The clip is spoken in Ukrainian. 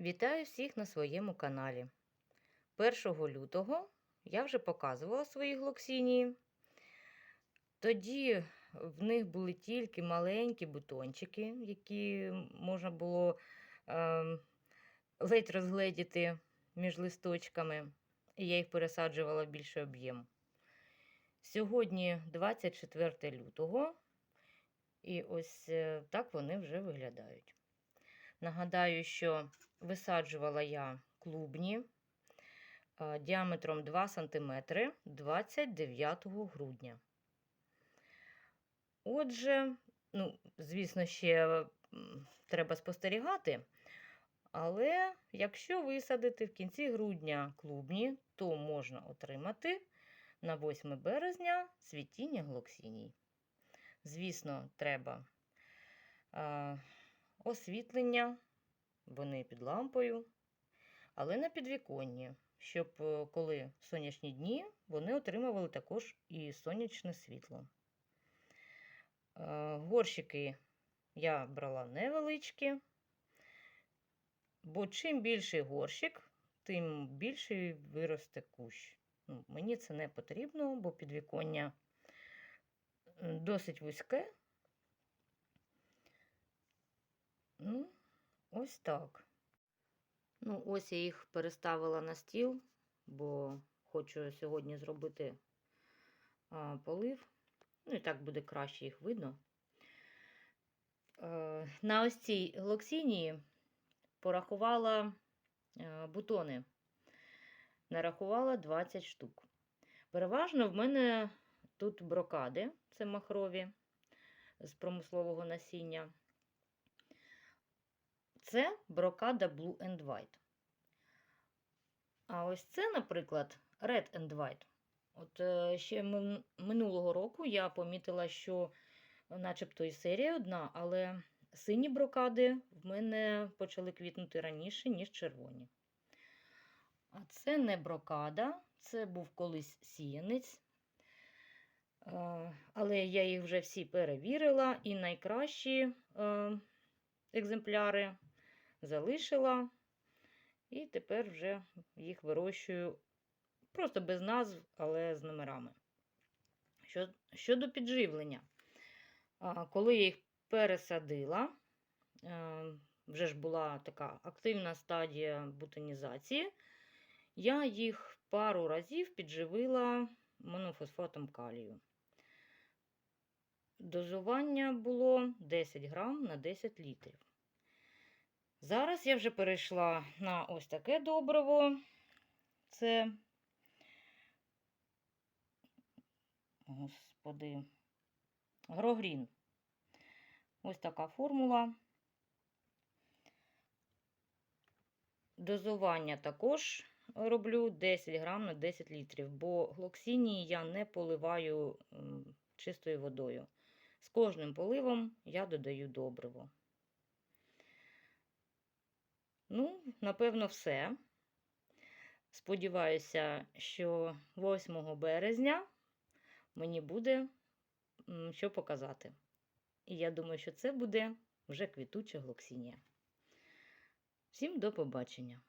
Вітаю всіх на своєму каналі. 1 лютого я вже показувала свої глоксінії. Тоді в них були тільки маленькі бутончики, які можна було е, ледь розгледіти між листочками, і я їх пересаджувала в більший об'єм. Сьогодні 24 лютого, і ось е, так вони вже виглядають. Нагадаю, що висаджувала я клубні е, діаметром 2 см 29 грудня. Отже, ну, звісно, ще треба спостерігати, але якщо висадити в кінці грудня клубні, то можна отримати на 8 березня цвітіння глоксіній. Звісно, треба е, освітлення, вони під лампою, але на підвіконні, щоб е, коли сонячні дні, вони отримували також і сонячне світло. Е, Горщики я брала невеличкі, бо чим більший горщик, тим більший виросте кущ. Ну, Мені це не потрібно, бо підвіконня досить вузьке. Ну, ось так. Ну, ось я їх переставила на стіл, бо хочу сьогодні зробити а, полив. Ну, і так буде краще їх видно. Е, на ось цій глоксінії порахувала е, бутони. Нарахувала 20 штук. Переважно в мене тут брокади, це махрові з промислового насіння. Це брокада Blue and White. А ось це, наприклад, Red and White. От е, ще минулого року я помітила, що начебто і серія одна, але сині брокади в мене почали квітнути раніше, ніж червоні. А це не брокада, це був колись сіянець. Е, Але я їх вже всі перевірила, і найкращі е, екземпляри залишила. І тепер вже їх вирощую просто без назв, але з номерами. Що, щодо підживлення, коли я їх пересадила, е, вже ж була така активна стадія бутонізації, я їх пару разів підживила монофосфатом калію. Дозування було 10 грам на 10 літрів. Зараз я вже перейшла на ось таке добриво. Це, господи, Грогрін. Ось така формула. Дозування також роблю 10 грам на 10 літрів, бо глоксінії я не поливаю чистою водою. З кожним поливом я додаю добриво. Ну, напевно, все. Сподіваюся, що 8 березня мені буде що показати. І я думаю, що це буде вже квітуча глоксінія. Всім до побачення!